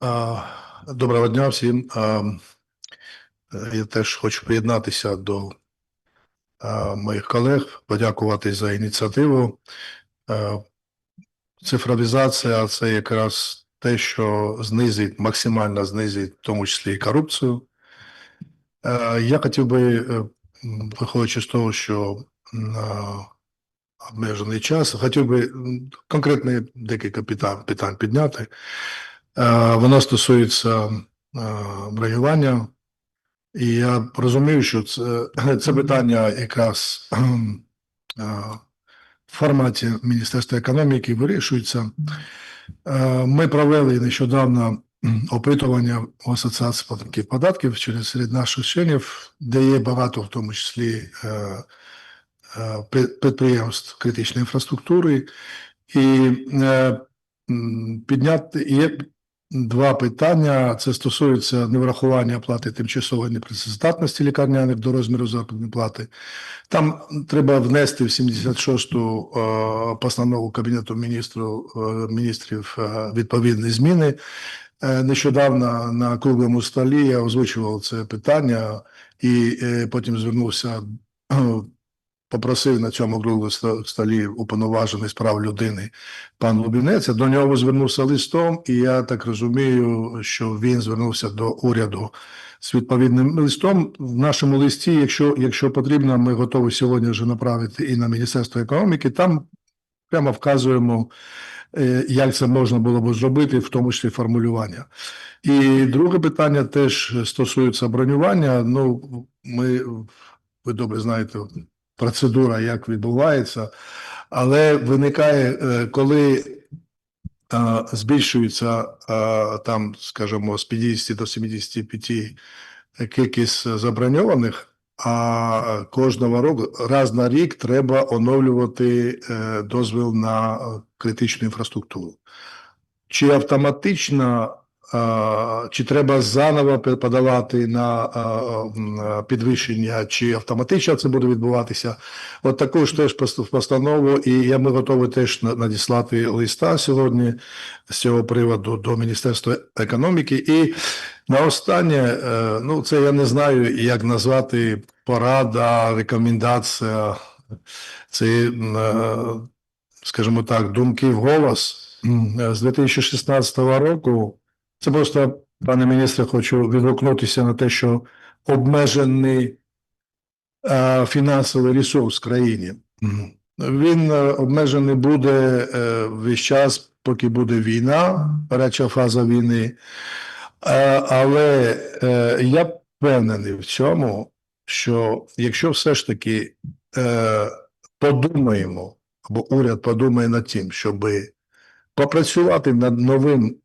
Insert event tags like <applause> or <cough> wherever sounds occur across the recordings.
Доброго дня всім. Я теж хочу приєднатися до моїх колег, подякувати за ініціативу. Цифровізація це якраз те, що знизить, максимально знизить, в тому числі і корупцію. Я хотів би, е, виходячи з того, що обмежений час, хотів би конкретні декілька питань підняти. Е, Воно стосується е, бронювання, і я розумію, що це, <clears throat> це питання якраз е, в форматі Міністерства економіки вирішується. Ми провели нещодавно опитування в Асоціації платників податків через серед наших членів, де є багато, в тому числі підприємств критичної інфраструктури, і підняти є два питання. Це стосується неврахування плати тимчасової непрацездатності лікарняних до розміру заробітної плати. Там треба внести в 76-ту е, постанову Кабінету міністрів, е, міністрів е, відповідні зміни. Нещодавно на круглому столі я озвучував це питання і потім звернувся, попросив на цьому круглому столі уповноважений з прав людини пан Лубінець. До нього звернувся листом, і я так розумію, що він звернувся до уряду з відповідним листом. В нашому листі, якщо, якщо потрібно, ми готові сьогодні вже направити і на Міністерство економіки. Там прямо вказуємо, е, як це можна було б зробити, в тому числі формулювання. І друге питання теж стосується бронювання. Ну, ми, ви добре знаєте, процедура, як відбувається, але виникає, е, коли е, збільшується е, там, скажімо, з 50 до 75 кількість заброньованих, а кожного року раз на рік треба оновлювати дозвіл на критичну інфраструктуру. Чи автоматично, чи треба заново подавати на підвищення, чи автоматично це буде відбуватися? От таку ж теж пост- постанову, і я ми готові теж надіслати листа сьогодні з цього приводу до Міністерства економіки. І на останнє, е, ну це я не знаю, як назвати порада, рекомендація. Це, е, скажімо так, думки в голос з 2016 року. Це просто, пане міністре, хочу відгукнутися на те, що обмежений е, фінансовий ресурс країні. Він е, обмежений буде е, весь час, поки буде війна, гаряча фаза війни. Е, Але е, я впевнений в цьому, що якщо все ж таки е, подумаємо, або уряд подумає над тим, щоб попрацювати над новим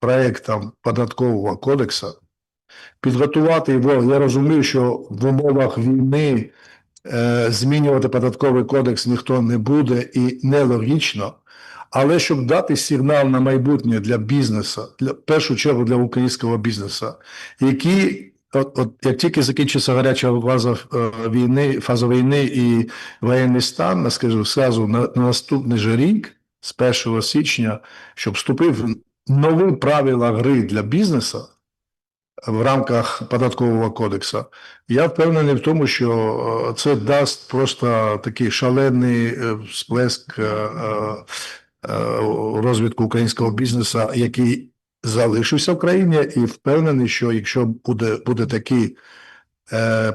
проектом податкового кодексу, підготувати його. Я розумію, що в умовах війни е, змінювати податковий кодекс ніхто не буде і нелогічно. Але щоб дати сигнал на майбутнє для бізнесу, для в першу чергу для українського бізнесу, які от, от як тільки закінчиться гаряча фаза е, війни, фаза війни і воєнний стан, скажу зразу на, на наступний же рік, з 1 січня, щоб вступив нові правила гри для бізнесу в рамках податкового кодексу, я впевнений в тому, що е, це дасть просто такий шалений е, сплеск е, е, розвитку українського бізнесу, який залишився в країні, і впевнений, що якщо буде, буде такий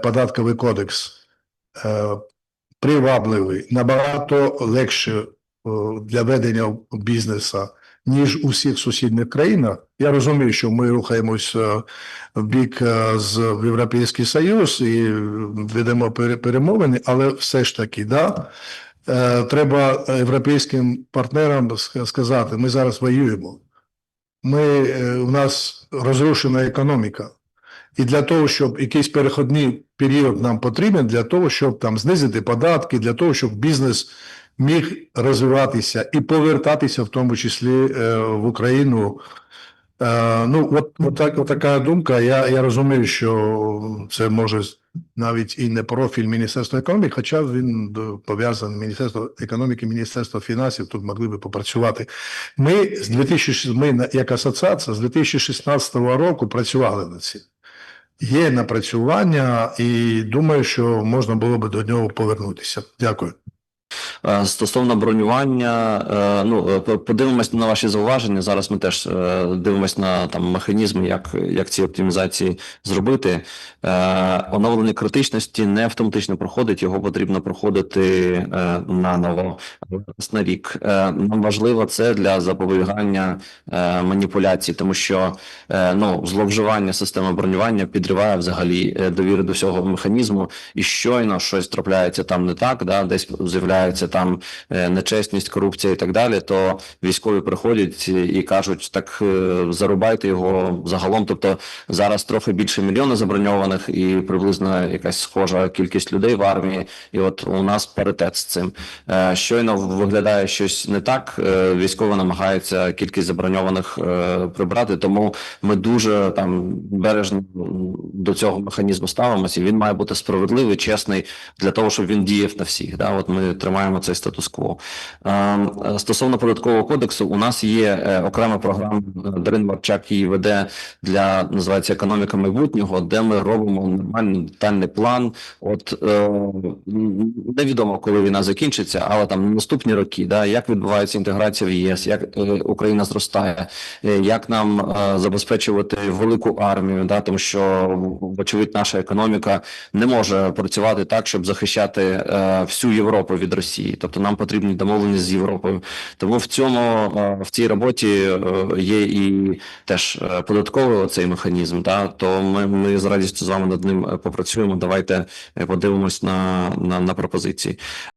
податковий кодекс привабливий, набагато легше для ведення бізнесу, ніж у всіх сусідніх країнах. Я розумію, що ми рухаємось е, в бік е, з в Європейський Союз і ведемо перемовини, але все ж таки, да, е, треба європейським партнерам ска- сказати: ми зараз воюємо. Ми, у нас розрушена економіка. І для того, щоб якийсь переходний період нам потрібен, для того, щоб там знизити податки, для того, щоб бізнес міг розвиватися і повертатися, в тому числі е, в Україну. Е, ну, от, от, так, от така думка. Я, я розумію, що це може навіть і не профіль Міністерства економіки, хоча він е, пов'язаний Міністерство економіки, Міністерство фінансів, тут могли би попрацювати. Ми з 2006, ми як асоціація з 2016 року працювали над цим. Є напрацювання, і думаю, що можна було би до нього повернутися. Дякую. Е, Стосовно бронювання, е, ну е, по- подивимось на ваші зауваження. Зараз ми теж дивимось на там механізми, як, як ці оптимізації зробити. Оновлення критичності не автоматично проходить, його потрібно проходити наново на рік. Нам важливо це для запобігання маніпуляцій, тому що ну зловживання системи бронювання підриває взагалі довіру до всього механізму, і щойно щось трапляється там не так, да, десь з'являється там е, нечесність, корупція і так далі. То військові приходять і кажуть, так е, зарубайте його загалом. Тобто зараз трохи більше мільйона заброньованих і приблизно якась схожа кількість людей в армії. І от у нас паритет з цим. Е, Щойно виглядає щось не так. Військово намагається кількість заброньованих прибрати, тому ми дуже там бережно до цього механізму ставимося. Він має бути справедливий, чесний для того, щоб він діяв на всіх. Да, от ми тримаємо цей статус-кво. Е, е, Стосовно податкового кодексу, у нас є е, окрема програма Дарин Марчак її веде для називається економіка майбутнього, де ми робимо нормальний детальний план. От невідомо, коли війна закінчиться, але там на наступні роки, да, як відбувається інтеграція в ЄС, як Україна зростає, як нам забезпечувати велику армію, да, тому що вочевидь наша економіка не може працювати так, щоб захищати всю Європу від Росії. Тобто нам потрібні домовленість з Європою. Тому в цьому е, в цій роботі е, є і теж е, податковий цей механізм. Та то ми, ми з радістю з вами над ним попрацюємо. Давайте подивимось на, на, на пропозиції.